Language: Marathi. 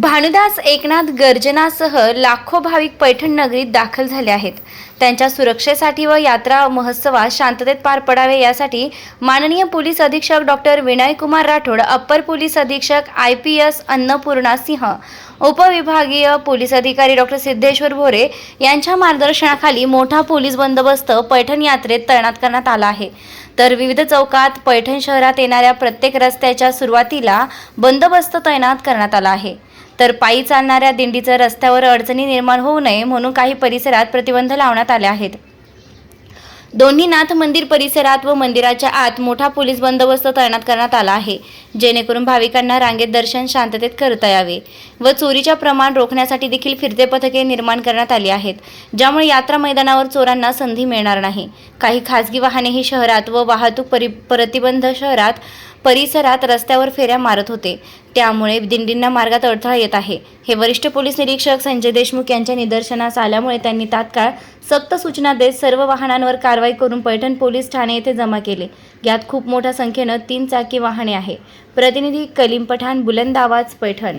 भानुदास एकनाथ गर्जनासह लाखो भाविक पैठण नगरीत दाखल झाले आहेत. त्यांच्या सुरक्षेसाठी व यात्रा महोत्सवात शांततेत पार पडावे यासाठी माननीय पोलीस अधीक्षक doctor Vinaykumar Rathod upper police अधीक्षक I P S Annapurna Singh उपविभागीय पोलीस अधिकारी डॉक्टर सिद्धेश्वर भोरे यांच्या मार्गदर्शनाखाली मोठा पोलीस बंदोबस्त पैठण यात्रेत तैनात करण्यात आला आहे. तर विविध चौकात पैठण शहरात येणाऱ्या प्रत्येक रस्त्याच्या सुरुवातीला बंदोबस्त तैनात करण्यात आला आहे. तर पायी चालणाऱ्या दिंडीचं रस्त्यावर अडचणी निर्माण होऊ नये म्हणून काही परिसरात प्रतिबंध लावण्यात आले आहेत. दोन्ही नाथ मंदिर परिसरात व मंदिराच्या आत मोठा पोलीस बंदोबस्त तैनात करण्यात आला आहे जेणेकरून भाविकांना रांगेत दर्शन शांततेत करता यावे व चोरीच्या प्रमाण रोखण्यासाठी देखील फिरते पथके निर्माण करण्यात आली आहेत ज्यामुळे यात्रा मैदानावर चोरांना संधी मिळणार नाही. काही खासगी वाहनेही शहरात व वाहतूक परि प्रतिबंध शहरात परिसरात रस्त्यावर फेऱ्या मारत होते. त्यामुळे दिंडींना मार्गात अडथळा येत आहे. हे वरिष्ठ पोलीस निरीक्षक संजय देशमुख यांच्या निदर्शनास आल्यामुळे त्यांनी तात्काळ सक्त सूचना देत सर्व वाहनांवर कारवाई करून पैठण पोलीस ठाणे येथे जमा केले. यात खूप मोठ्या संख्येनं तीन चाकी वाहने आहे. प्रतिनिधी कलीम पठाण बुलंद आवाज पैठण.